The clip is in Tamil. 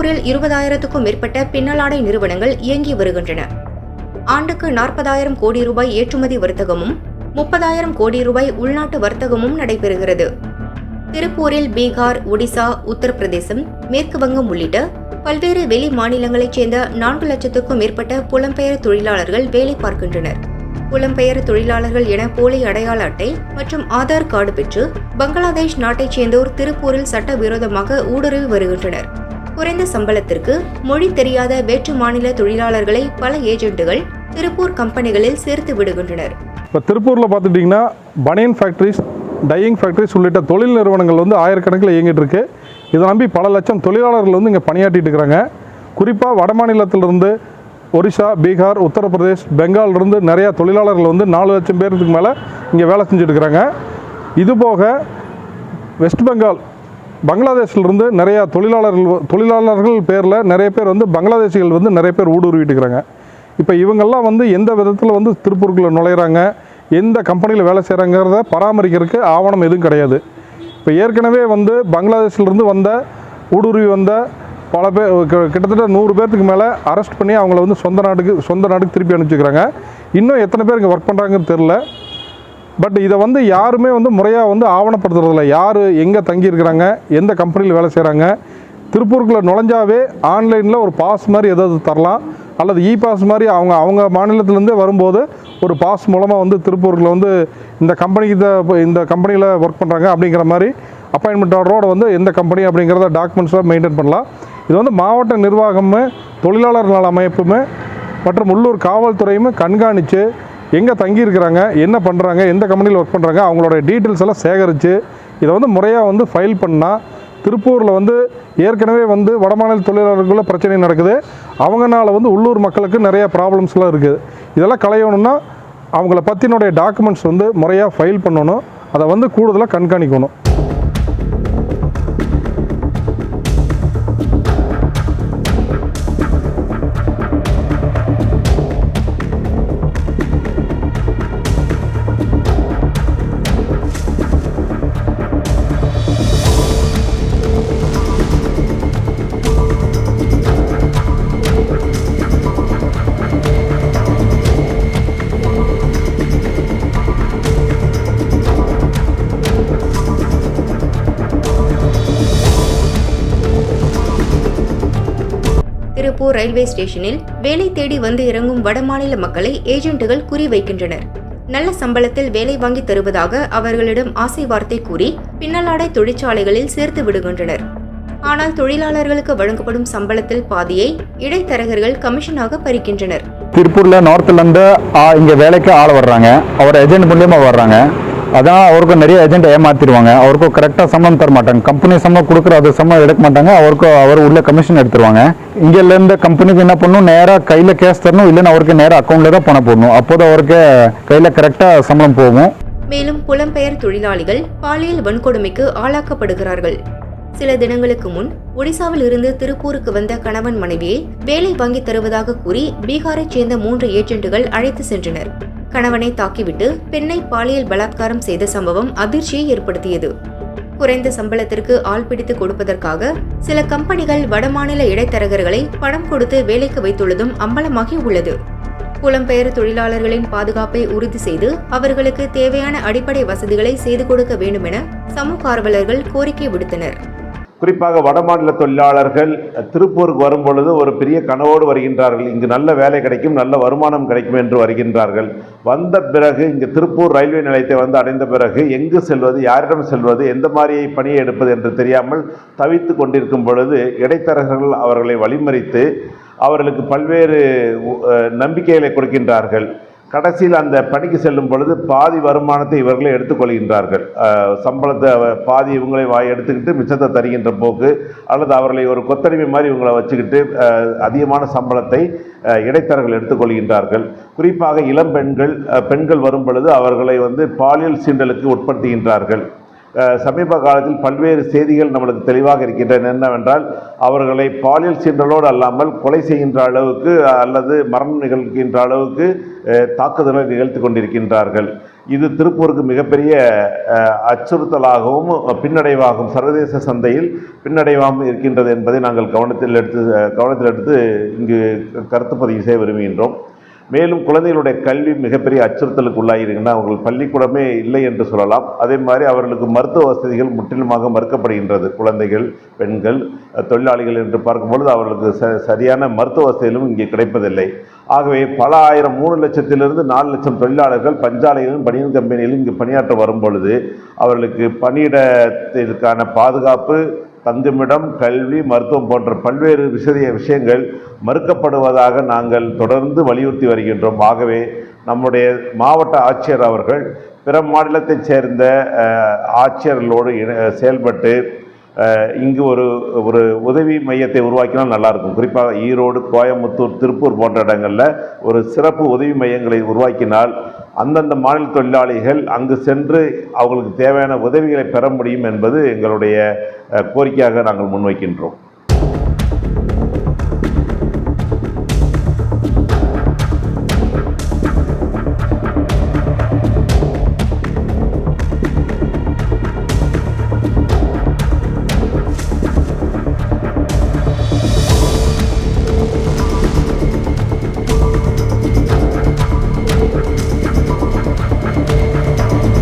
திருப்பூரில் இருபதாயிரத்துக்கும் மேற்பட்ட பின்னலாடை நிறுவனங்கள் இயங்கி வருகின்றன. ஆண்டுக்கு நாற்பதாயிரம் கோடி ரூபாய் ஏற்றுமதி வர்த்தகமும் முப்பதாயிரம் கோடி ரூபாய் உள்நாட்டு வர்த்தகமும் நடைபெறுகிறது. திருப்பூரில் பீகார் ஒடிசா உத்தரப்பிரதேசம் மேற்கு வங்கம் உள்ளிட்ட பல்வேறு வெளி மாநிலங்களைச் சேர்ந்த நான்கு லட்சத்துக்கும் மேற்பட்ட புலம்பெயர் தொழிலாளர்கள் வேலை பார்க்கின்றனர். புலம்பெயர் தொழிலாளர்கள் என போலி அடையாள அட்டை மற்றும் ஆதார் கார்டு பெற்று பங்களாதேஷ் நாட்டைச் சேர்ந்தோர் திருப்பூரில் சட்டவிரோதமாக ஊடுருவி வருகின்றனர். குறைந்த சம்பளத்திற்கு மொழி தெரியாத வேற்று மாநில தொழிலாளர்களை பல ஏஜென்ட்டுகள் திருப்பூர் கம்பெனிகளில் சேர்த்து விடுகின்றனர். இப்போ திருப்பூரில் பார்த்துட்டிங்கன்னா பனியன் ஃபேக்ட்ரிஸ் டையிங் ஃபேக்ட்ரிஸ் உள்ளிட்ட தொழில் நிறுவனங்கள் வந்து ஆயிரக்கணக்கில் இயங்கிட்டு இருக்கு. இதை நம்பி பல லட்சம் தொழிலாளர்கள் வந்து இங்கே பணியாற்றிட்டு இருக்கிறாங்க. குறிப்பாக வட மாநிலத்திலிருந்து ஒரிசா பீகார் உத்தரப்பிரதேஷ் பெங்காலிருந்து நிறையா தொழிலாளர்கள் வந்து நாலு லட்சம் பேருக்கு மேலே இங்கே வேலை செஞ்சுட்டு இருக்கிறாங்க. இது போக வெஸ்ட் பெங்கால் பங்களாதேஷ்லேருந்து நிறையா தொழிலாளர்கள் தொழிலாளர்கள் பேரில் நிறைய பேர் வந்து பங்களாதேஷிகள் வந்து நிறைய பேர் ஊடுருவிட்டுக்கிறாங்க. இப்போ இவங்கெல்லாம் வந்து எந்த விதத்தில் வந்து திருப்பூருக்குள்ளே நுழையிறாங்க எந்த கம்பெனியில் வேலை செய்கிறாங்கிறத பராமரிக்கிறதுக்கு ஆவணம் எதுவும் கிடையாது. இப்போ ஏற்கனவே வந்து பங்களாதேஷ்லேருந்து வந்த ஊடுருவி வந்த பல பேர் கிட்டத்தட்ட நூறு பேர்த்துக்கு மேலே அரெஸ்ட் பண்ணி அவங்கள வந்து சொந்த நாட்டுக்கு சொந்த நாட்டுக்கு திருப்பி அனுப்பிச்சிக்கிறாங்க. இன்னும் எத்தனை பேர் இங்கே ஒர்க் பண்ணுறாங்கன்னு தெரில பட் இதை வந்து யாருமே வந்து முறையாக வந்து ஆவணப்படுத்துறதில்ல. யார் எங்கே தங்கியிருக்கிறாங்க எந்த கம்பெனியில் வேலை செய்கிறாங்க திருப்பூருக்குள்ளே நுழைஞ்சாவே ஆன்லைனில் ஒரு பாஸ் மாதிரி ஏதாவது தரலாம். அல்லது இ பாஸ் மாதிரி அவங்க அவங்க மாநிலத்திலேருந்தே வரும்போது ஒரு பாஸ் மூலமாக வந்து திருப்பூருக்குள்ள வந்து இந்த கம்பெனிக்கு தான் இந்த கம்பெனியில் ஒர்க் பண்ணுறாங்க அப்படிங்கிற மாதிரி அப்பாயின்மெண்ட் ஆர்டரோடு வந்து எந்த கம்பெனி அப்படிங்கிறத டாக்குமெண்ட்ஸாக மெயின்டைன் பண்ணலாம். இது வந்து மாவட்ட நிர்வாகமும் தொழிலாளர் நல அமைப்புமே மற்றும் உள்ளூர் காவல்துறையுமே கண்காணித்து எங்கே தங்கியிருக்கிறாங்க என்ன பண்ணுறாங்க எந்த கம்பெனியில் ஒர்க் பண்ணுறாங்க அவங்களோட டீட்டெயில்ஸ் எல்லாம் சேகரித்து இதை வந்து முறையாக வந்து ஃபைல் பண்ணால் திருப்பூரில் வந்து ஏற்கனவே வந்து வடமாநில தொழிலாளர்களுக்குள்ள பிரச்சனை நடக்குது. அவங்கனால வந்து உள்ளூர் மக்களுக்கு நிறைய ப்ராப்ளம்ஸ்லாம் இருக்குது இதெல்லாம் களையணும்னா அவங்கள பற்றினுடைய டாக்குமெண்ட்ஸ் வந்து முறையாக ஃபைல் பண்ணணும். அதை வந்து கூடுதலாக கண்காணிக்கணும். திருப்பூர் ரயில்வே ஸ்டேஷனில் வேலை தேடி வந்து இறங்கும் வடமாநில மக்களை ஏஜென்ட்டுகள் குறிவைக்கின்றனர். நல்ல சம்பளத்தில் வேலை வாங்கி தருவதாக அவர்களிடம் ஆசை வார்த்தை கூறி பின்னலாடை தொழிற்சாலைகளில் சேர்த்து விடுகின்றனர். ஆனால் தொழிலாளர்களுக்கு வழங்கப்படும் சம்பளத்தில் பாதியை இடைத்தரகர்கள் கமிஷனாக பறிக்கின்றனர். திருப்பூர்ல நார்த்ல இருந்து இங்க வேலைக்கு ஆள் வர்றாங்க. அவர் ஏஜென்ட் மூலியமா வர்றாங்க. அதான் அவருக்கும் நிறைய ஏஜென்ட் ஏமாத்திடுவாங்க. அவருக்கும் கரெக்டாக சம்பளம் தர மாட்டாங்க. கம்பெனி சம்பளம் கொடுக்குற அது சம்பளம் எடுக்க மாட்டாங்க. அவருக்கு அவர் உள்ள கமிஷன் எடுத்துருவாங்க. இங்கேருந்து கம்பெனிக்கு என்ன பண்ணணும்? நேராக கையில் கேஷ் தரணும். இல்லைன்னா அவருக்கு நேராக அக்கௌண்ட்டில் தான் பணம் போடணும். அப்போது அவருக்கு கையில் கரெக்டாக சம்பளம் போகும். மேலும் புலம்பெயர் தொழிலாளிகள் பாலியல் வன்கொடுமைக்கு ஆளாக்கப்படுகிறார்கள். சில தினங்களுக்கு முன் ஒடிசாவில் இருந்து திருப்பூருக்கு வந்த கணவன் மனைவியை வேலை வாங்கி தருவதாக கூறி பீகாரைச் சேர்ந்த மூன்று ஏஜென்ட்டுகள் அழைத்து சென்றனர். கணவனை தாக்கிவிட்டு பெண்ணை பாலியல் பலாத்காரம் செய்த சம்பவம் அதிர்ச்சியை ஏற்படுத்தியது. குறைந்த சம்பளத்திற்கு ஆள் பிடித்து கொடுப்பதற்காக சில கம்பெனிகள் வடமாநில இடைத்தரகர்களை பணம் கொடுத்து வேலைக்கு வைத்துள்ளதும் அம்பலமாகி உள்ளது. புலம்பெயர் தொழிலாளர்களின் பாதுகாப்பை உறுதி செய்து அவர்களுக்கு தேவையான அடிப்படை வசதிகளை செய்து கொடுக்க வேண்டுமென சமூக ஆர்வலர்கள் கோரிக்கை விடுத்தனர். குறிப்பாக வடமாநில தொழிலாளர்கள் திருப்பூருக்கு வரும் பொழுது ஒரு பெரிய கனவோடு வருகின்றார்கள். இங்கு நல்ல வேலை கிடைக்கும் நல்ல வருமானம் கிடைக்கும் என்று வருகின்றார்கள். வந்த பிறகு இங்கு திருப்பூர் ரயில்வே நிலையத்தை வந்து அடைந்த பிறகு எங்கு செல்வது யாரிடம் செல்வது எந்த மாதிரி பணியை எடுப்பது என்று தெரியாமல் தவித்து கொண்டிருக்கும் பொழுது இடைத்தரகர்கள் அவர்களை வழிமறித்து அவர்களுக்கு பல்வேறு நம்பிக்கைகளை கொடுக்கின்றார்கள். கடைசியில் அந்த பணிக்கு செல்லும் பொழுது பாதி வருமானத்தை இவர்களே எடுத்துக்கொள்கின்றார்கள். சம்பளத்தை பாதி இவங்களே வாய் எடுத்துக்கிட்டு மிச்சத்தை தருகின்ற போக்கு அல்லது அவர்களை ஒரு கொத்தடிமை மாதிரி இவங்களை வச்சுக்கிட்டு அதிகமான சம்பளத்தை இடைத்தரகர்கள் எடுத்துக்கொள்கின்றார்கள். குறிப்பாக இளம் பெண்கள் பெண்கள் வரும் பொழுது அவர்களை வந்து பாலியல் சீண்டலுக்கு உட்படுத்துகின்றார்கள். சமீப காலத்தில் பல்வேறு செய்திகள் நம்மளுக்கு தெளிவாக இருக்கின்றன. என்னவென்றால் அவர்களை பாலியல் சீண்டலோடு அல்லாமல் கொலை செய்கின்ற அளவுக்கு அல்லது மரணம் நிகழ்கின்ற அளவுக்கு தாக்குதலை நிகழ்த்தி கொண்டிருக்கின்றார்கள். இது திருப்பூருக்கு மிகப்பெரிய அச்சுறுத்தலாகவும் பின்னடைவாகவும் சர்வதேச சந்தையில் பின்னடைவாகவும் இருக்கின்றது என்பதை நாங்கள் கவனத்தில் எடுத்து கவனத்தில் எடுத்து இங்கு கருத்து பதிவு செய்ய விரும்புகின்றோம். மேலும் குழந்தைகளுடைய கல்வி மிகப்பெரிய அச்சுறுத்தலுக்கு உள்ளாயிருக்குன்னா அவர்கள் பள்ளிக்கூடமே இல்லை என்று சொல்லலாம். அதே மாதிரி அவர்களுக்கு மருத்துவ வசதிகள் முற்றிலுமாக மறுக்கப்படுகின்றது. குழந்தைகள் பெண்கள் தொழிலாளிகள் என்று பார்க்கும்பொழுது அவர்களுக்கு ச சரியான மருத்துவ வசதிகளும் இங்கே கிடைப்பதில்லை. ஆகவே பல ஆயிரம் மூணு லட்சத்திலிருந்து நாலு லட்சம் தொழிலாளர்கள் பஞ்சாலைகளிலும் பனியன் கம்பெனியிலும் இங்கு பணியாற்ற வரும் பொழுது அவர்களுக்கு பணியிடத்திற்கான பாதுகாப்பு தந்துமிடம் கல்வி மருத்துவம் போன்ற பல்வேறு விஷய விஷயங்கள் மறுக்கப்படுவதாக நாங்கள் தொடர்ந்து வலியுறுத்தி வருகின்றோம். ஆகவே நம்முடைய மாவட்ட ஆட்சியர் அவர்கள் பிற மாநிலத்தைச் சேர்ந்த ஆட்சியர்களோடு இணை- செயல்பட்டு இங்கு ஒரு ஒரு உதவி மையத்தை உருவாக்கினால் நல்லாயிருக்கும். குறிப்பாக ஈரோடு கோயம்புத்தூர் திருப்பூர் போன்ற இடங்களில் ஒரு சிறப்பு உதவி மையங்களை உருவாக்கினால் அந்தந்த மாநில தொழிலாளிகள் அங்கு சென்று அவங்களுக்கு தேவையான உதவிகளை பெற முடியும் என்பது எங்களுடைய கோரிக்கையாக நாங்கள் முன்வைக்கின்றோம்.